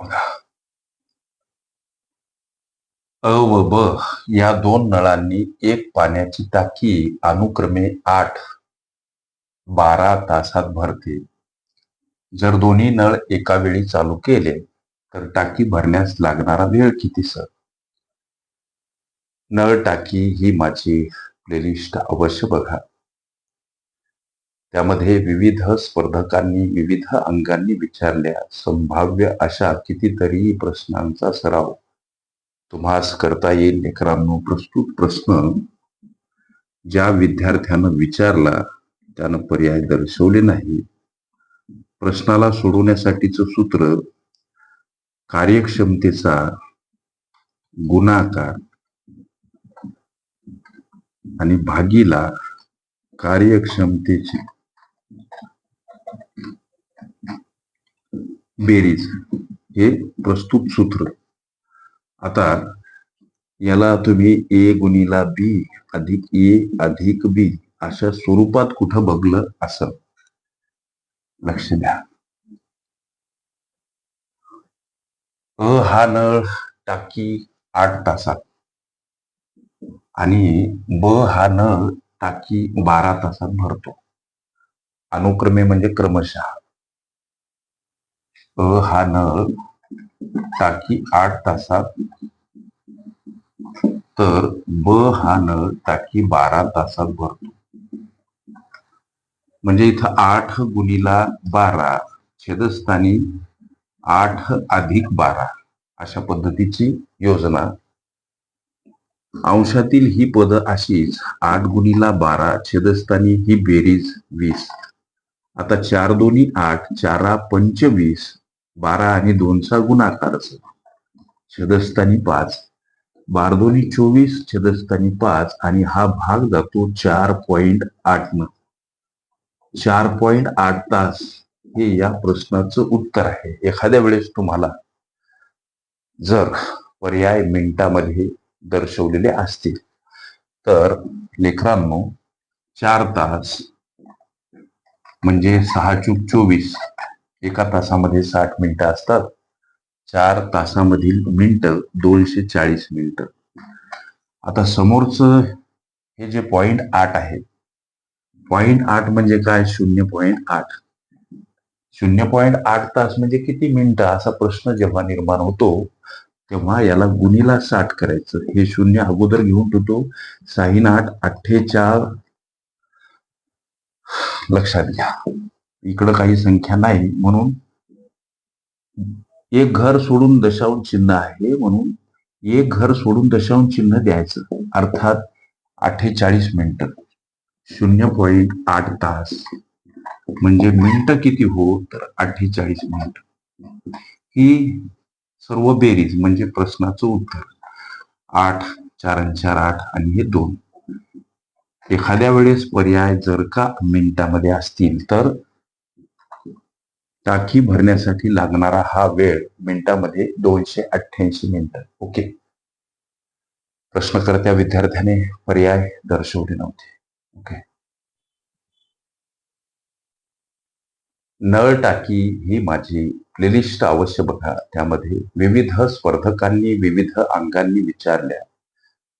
बघा. अ व ब या दोन नळांनी एक पाण्याची टाकी अनुक्रमे आठ बारा तासात भरते. जर दोन्ही नळ एका वेळी चालू केले तर टाकी भरण्यास लागणारा वेळ किती सर? नळ टाकी ही माझी प्लेलिस्ट अवश्य बघा. त्यामध्ये विविध स्पर्धकांनी विविध अंगांनी विचारल्या संभाव्य अशा कितीतरी प्रश्नांचा सराव. तुम्हास करता येईल लेकरांनो प्रस्तुत प्रश्न. ज्या विद्यार्थ्यानं विचारला त्यानं पर्याय दर्शवले नाही. प्रश्नाला सोडवण्यासाठीचं सूत्र कार्यक्षमतेचा गुणाकार आणि भागीला कार्यक्षमतेची बेरीज हे प्रस्तुत सूत्र. आता याला तुम्ही ए गुणिला बी अधिक ए अधिक बी अशा स्वरूपात कुठं बघलं असं? लक्ष द्या. अ हा नळ टाकी आठ तासात. आणि ब हा नळ टाकी बारा तासात भरतो. अनुक्रमे म्हणजे क्रमशः. अ हा नळ टाकी आठ तासात. तर ब हा नळ टाकी बारा तासात भरतो. म्हणजे इथं आठ गुणिला बारा छेदस्थानी आठ अधिक बारा अशा पद्धतीची योजना. अंशातील ही पद अशीच आठ गुणिला बारा छेदस्थानी ही बेरीज वीस. आता चार दोन्ही आठ चारा पंचवीस बारा आणि दोनचा गुणाकार छेदस्थानी पाच. बार दोन्ही चोवीस छदस्थानी पाच आणि हा भाग जातो चार पॉइंट आठ न चार पॉइंट आठ तास हे या प्रश्नाचं उत्तर आहे. एखाद्या वेळेस तुम्हाला जर पर्याय मिनिटामध्ये दर्शवलेले असतील तर लेकरांनो चार तास म्हणजे सहा चूक चोवीस. एका तासामध्ये साठ मिनिटं असतात. चार तासामधील मिनिटं दोनशे चाळीस मिनिटं. आता समोरचं हे जे पॉइंट आठ आहे पॉइंट आठ म्हणजे काय? शून्य पॉइंट आठ. शून्य पॉइंट आठ तास म्हणजे किती मिनिटं? असा प्रश्न जेव्हा निर्माण होतो तेव्हा याला गुणीला साठ करायचं. हे शून्य अगोदर घेऊन ठेवतो. साईन आठ अठ्ठेचाळ लक्षात घ्या. इकडं काही संख्या नाही म्हणून एक घर सोडून दशांश चिन्ह आहे म्हणून एक घर सोडून दशांश चिन्ह द्यायचं. अर्थात अठ्ठेचाळीस मिनिटं. शून्य पॉईंट आठ तास. म्हणजे मिनिट किती हो तर अठ्ठेचाळीस मिनिट. ही सर्व बेरीज म्हणजे प्रश्नाचं उत्तर. आठ चार चार आठ आणि हे दोन. एखाद्या वेळेस पर्याय जर का मिनिटामध्ये असतील तर टाकी भरण्यासाठी लागणारा हा वेळ मिनिटामध्ये दोनशे अठ्ठ्याऐंशी मिनिटं. ओके? प्रश्नकर्त्या विद्यार्थ्याने पर्याय दर्शवले नव्हते. ओके? नळ टाकी ही माझी प्लेलिस्ट अवश्य बघा. त्यामध्ये विविध स्पर्धकांनी विविध अंगांनी विचारल्या.